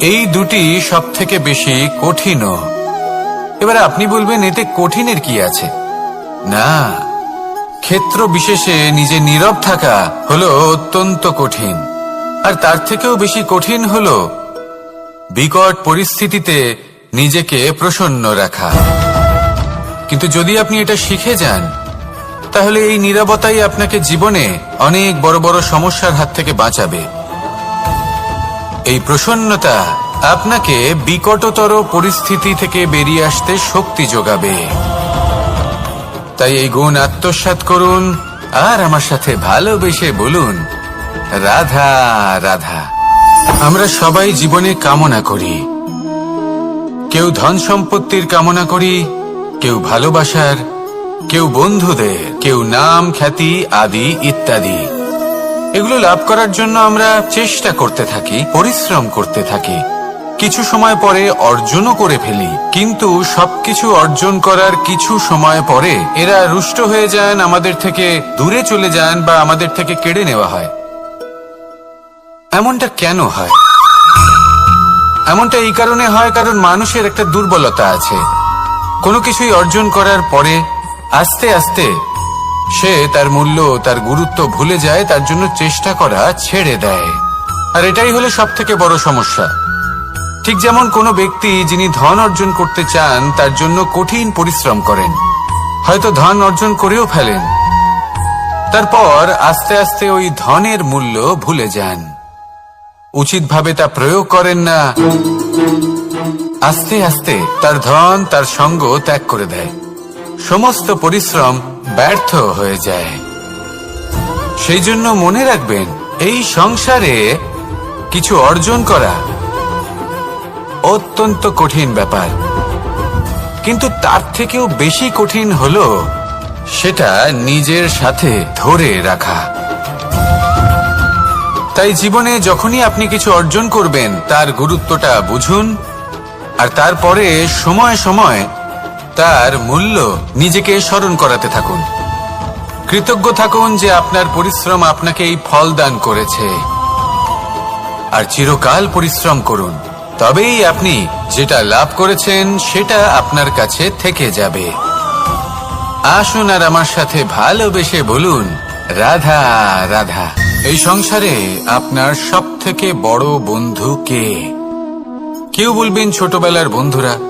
এই দুটি সব থেকে বেশি কঠিনও। এবার আপনি বলবেন, এতে কঠিনের কি আছে? না, ক্ষেত্র বিশেষে নিজে নীরব থাকা হলো অত্যন্ত কঠিন। আর তার থেকেও বেশি কঠিন হলো বিকট পরিস্থিতিতে নিজেকে প্রসন্ন রাখা। কিন্তু যদি আপনি এটা শিখে যান, তাহলে এই নীরবতাই আপনাকে জীবনে অনেক বড় বড় সমস্যার হাত থেকে বাঁচাবে। এই প্রসন্নতা আপনাকে বিকটতর পরিস্থিতি থেকে বেরিয়ে আসতে শক্তি যোগাবে। তাই এই গুণ আত্মসাৎ করুন, আর আমার সাথে ভালোবেসে বলুন, রাধা রাধা। আমরা সবাই জীবনে কামনা করি। কেউ ধন সম্পত্তির কামনা করি, কেউ ভালোবাসার, কেউ বন্ধুদের, কেউ নাম, খ্যাতি, আদি, ইত্যাদি। এগুলো লাভ করার জন্য আমরা চেষ্টা করতে থাকি, পরিশ্রম করতে থাকি। কিছু সময় পরে অর্জনও করে ফেলি, কিন্তু সবকিছু অর্জন করার কিছু সময় পরে এরা রুষ্ট হয়ে যান, আমাদের থেকে দূরে চলে যান বা আমাদের থেকে কেড়ে নেওয়া হয়। এমনটা কেন হয়? এমনটা এই কারণে হয় কারণ মানুষের একটা দুর্বলতা আছে। কোনো কিছুই অর্জন করার পরে আস্তে আস্তে সে তার মূল্য, তার গুরুত্ব ভুলে যায়, তার জন্য চেষ্টা করা ছেড়ে দেয়। আর এটাই হলো সব থেকে বড় সমস্যা। ঠিক যেমন কোনো ব্যক্তি যিনি ধন অর্জন করতে চান, তার জন্য কঠিন পরিশ্রম করেন। হয়তো ধন অর্জন করেও ফেলেন। তারপর আস্তে আস্তে ওই ধনের মূল্য ভুলে যান। উচিতভাবে তা প্রয়োগ করেন না। আস্তে আস্তে তার ধন, তার সঙ্গ ত্যাগ করে দেয়। সমস্ত পরিশ্রম ব্যর্থ হয়ে যায়। সেই জন্য মনে রাখবেন, এই সংসারে কিছু অর্জন করা অত্যন্ত কঠিন ব্যাপার। কিন্তু তার থেকেও বেশি কঠিন হলো সেটা নিজের সাথে ধরে রাখা। তাই জীবনে যখনই আপনি কিছু অর্জন করবেন, তার গুরুত্বটা বুঝুন, আর তারপরে সময় সময় তার মূল্য নিজেকে স্মরণ করাতে থাকুন। কৃতজ্ঞ থাকুন যে আপনার পরিশ্রম আপনাকে এই ফল দান করেছে। আর চিরকাল পরিশ্রম করুন। তবেই আপনি যেটা লাভ করেছেন সেটা আপনার কাছে থেকে যাবে। আসুন আর আমার সাথে ভালোবেসে বলুন, রাধা রাধা। এই সংসারে আপনার সব থেকে বড় বন্ধু কে? কেউ বলবেন ছোটবেলার বন্ধুরা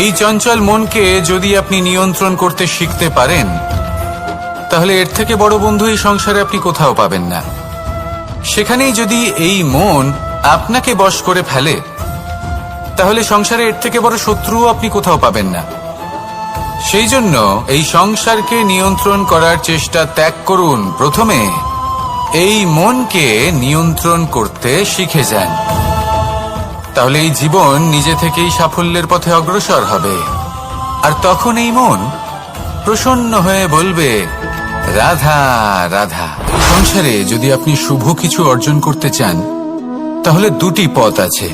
এই চঞ্চল মনকে যদি আপনি নিয়ন্ত্রণ করতে শিখতে পারেন, তাহলে এর থেকে বড় বন্ধু এই সংসারে আপনি কোথাও পাবেন না। সেখানেই যদি এই মন আপনাকে বশ করে ফেলে, তাহলে সংসারে এর থেকে বড় শত্রুও আপনি কোথাও পাবেন না। সেই জন্য এই সংসারকে নিয়ন্ত্রণ করার চেষ্টা ত্যাগ করুন। প্রথমে এই মনকে নিয়ন্ত্রণ করতে শিখে যান। তাহলে এই জীবন নিজে থেকেই সাফল্যের পথে অগ্রসর হবে। আর তখন এই মন প্রসন্ন হয়ে বলবে, রাধা রাধা। সংসারে যদি আপনি শুভ কিছু অর্জন করতে চান, তাহলে দুটি পথ আছে।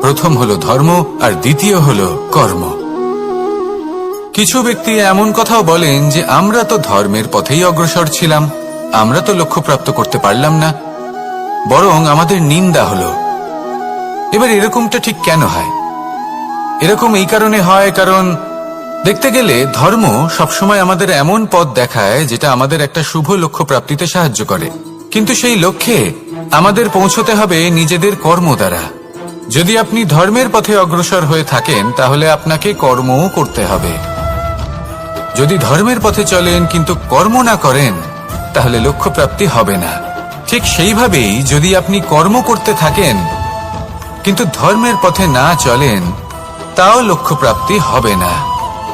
প্রথম হলো ধর্ম, আর দ্বিতীয় হলো কর্ম। কিছু ব্যক্তি এমন কথাও বলেন যে, আমরা তো ধর্মের পথেই অগ্রসর ছিলাম, আমরা তো লক্ষ্য প্রাপ্ত করতে পারলাম না। বরং আমাদের নিন্দা হলো এবার এরকমটা ঠিক কেন হয়? এরকম এই কারণে হয় কারণ দেখতে গেলে ধর্ম সবসময় আমাদের এমন পথ দেখায় যেটা আমাদের একটা শুভ লক্ষ্য প্রাপ্তিতে সাহায্য করে। কিন্তু সেই লক্ষ্যে আমাদের পৌঁছতে হবে নিজেদের কর্ম দ্বারা। যদি আপনি ধর্মের পথে অগ্রসর হয়ে থাকেন, তাহলে আপনাকে কর্মও করতে হবে। যদি ধর্মের পথে চলেন, কিন্তু কর্ম না করেন, তাহলে লক্ষ্য প্রাপ্তি হবে না। ঠিক সেইভাবেই যদি আপনি কর্ম করতে থাকেন কিন্তু ধর্মের পথে না চলেন, তাও লক্ষ্য প্রাপ্তি হবে না।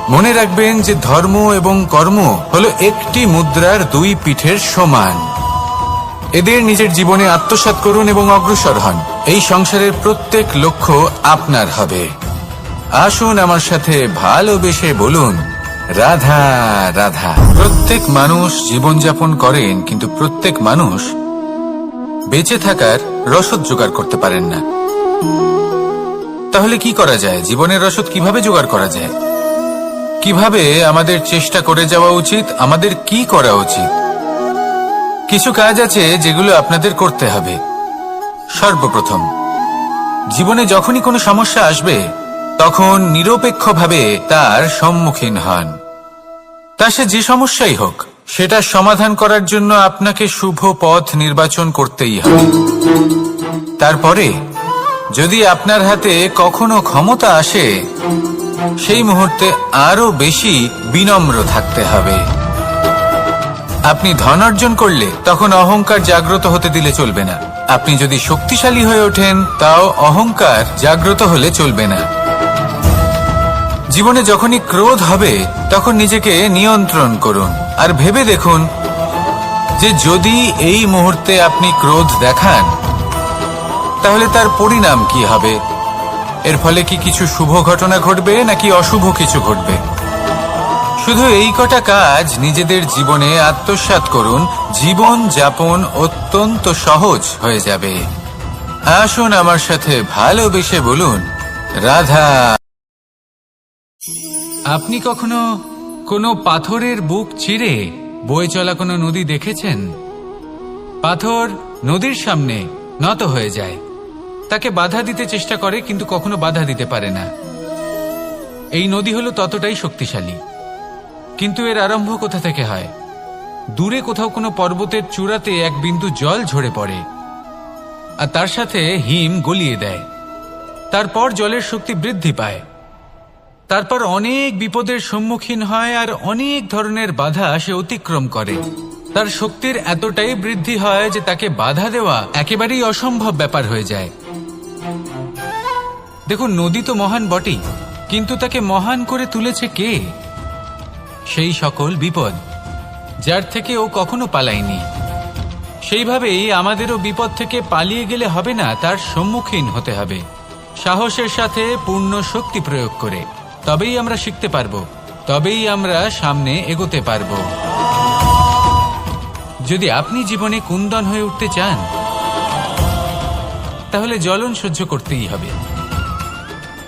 মনে রাখবেন যে ধর্ম এবং কর্ম হলো একটি মুদ্রার দুই পিঠের সমান। এদের নিজের জীবনে আত্মসাৎ করুন এবং অগ্রসর হন। এই সংসারের প্রত্যেক লক্ষ্য আপনার হবে। আসুন আমার সাথে ভালোবেসে বলুন, রাধা রাধা। প্রত্যেক মানুষ জীবনযাপন করেন, কিন্তু প্রত্যেক মানুষ বেঁচে থাকার রসদ জোগাড় করতে পারেন না। তাহলে কি করা যায়? জীবনের রসদ কীভাবে জোগাড় করা যায়? কীভাবে আমাদের চেষ্টা করে যাওয়া উচিত? আমাদের কি করা উচিত? কিছু কাজ আছে যেগুলো আপনাদের করতে হবে। সর্বপ্রথম, জীবনে যখনই কোনো সমস্যা আসবে, তখন নিরপেক্ষভাবে তার সম্মুখীন হন। তা সে যে সমস্যাই হোক, সেটা সমাধান করার জন্য আপনাকে শুভ পথ নির্বাচন করতেই হবে। তারপরে যদি আপনার হাতে কখনো ক্ষমতা আসে, সেই মুহূর্তে আরও বেশি বিনম্র থাকতে হবে। আপনি ধন অর্জন করলে তখন অহংকার জাগ্রত হতে দিলে চলবে না। আপনি যদি শক্তিশালী হয়ে ওঠেন, তাও অহংকার জাগ্রত হলে চলবে না। জীবনে যখনই ক্রোধ হবে, তখন নিজেকে নিয়ন্ত্রণ করুন। আর ভেবে দেখুন যে যদি এই মুহূর্তে আপনি ক্রোধ দেখান তাহলে তার পরিণাম কি হবে? এর ফলে কি কিছু শুভ ঘটনা ঘটবে, নাকি অশুভ কিছু ঘটবে? শুধু এই কটা কাজ নিজেদের জীবনে আত্মসাৎ করুন। জীবন যাপন অত্যন্ত সহজ হয়ে যাবে। আসুন আমার সাথে ভালোবেসে বলুন, রাধা। আপনি কখনো কোনো পাথরের বুক চিরে বয়ে চলা কোনো নদী দেখেছেন? পাথর নদীর সামনে নত হয়ে যায়। তাকে বাধা দিতে চেষ্টা করে, কিন্তু কখনো বাধা দিতে পারে না। এই নদী হলো ততটাই শক্তিশালী। কিন্তু এর আরম্ভ কোথা থেকে হয়? দূরে কোথাও কোনো পর্বতের চূড়াতে এক বিন্দু জল ঝরে পড়ে, আর তার সাথে হিম গলিয়ে দেয়। তারপর জলের শক্তি বৃদ্ধি পায়। তারপর অনেক বিপদের সম্মুখীন হয়, আর অনেক ধরনের বাধা সে অতিক্রম করে। তার শক্তির এতটাই বৃদ্ধি হয় যে তাকে বাধা দেওয়া একেবারেই অসম্ভব ব্যাপার হয়ে যায়। দেখুন, নদী তো মহান বটেই, কিন্তু তাকে মহান করে তুলেছে কে? সেই সকল বিপদ, যার থেকে ও কখনো পালায়নি। সেইভাবেই আমাদেরও বিপদ থেকে পালিয়ে গেলে হবে না, তার সম্মুখীন হতে হবে। সাহসের সাথে পূর্ণ শক্তি প্রয়োগ করে, তবেই আমরা শিখতে পারব, তবেই আমরা সামনে এগোতে পারব। যদি আপনি জীবনে কুন্দন হয়ে উঠতে চান, তাহলে জ্বলন সহ্য করতেই হবে।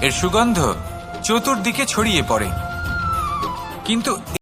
এর সুগন্ধ চতুর্দিকে ছড়িয়ে পড়ে। কিন্তু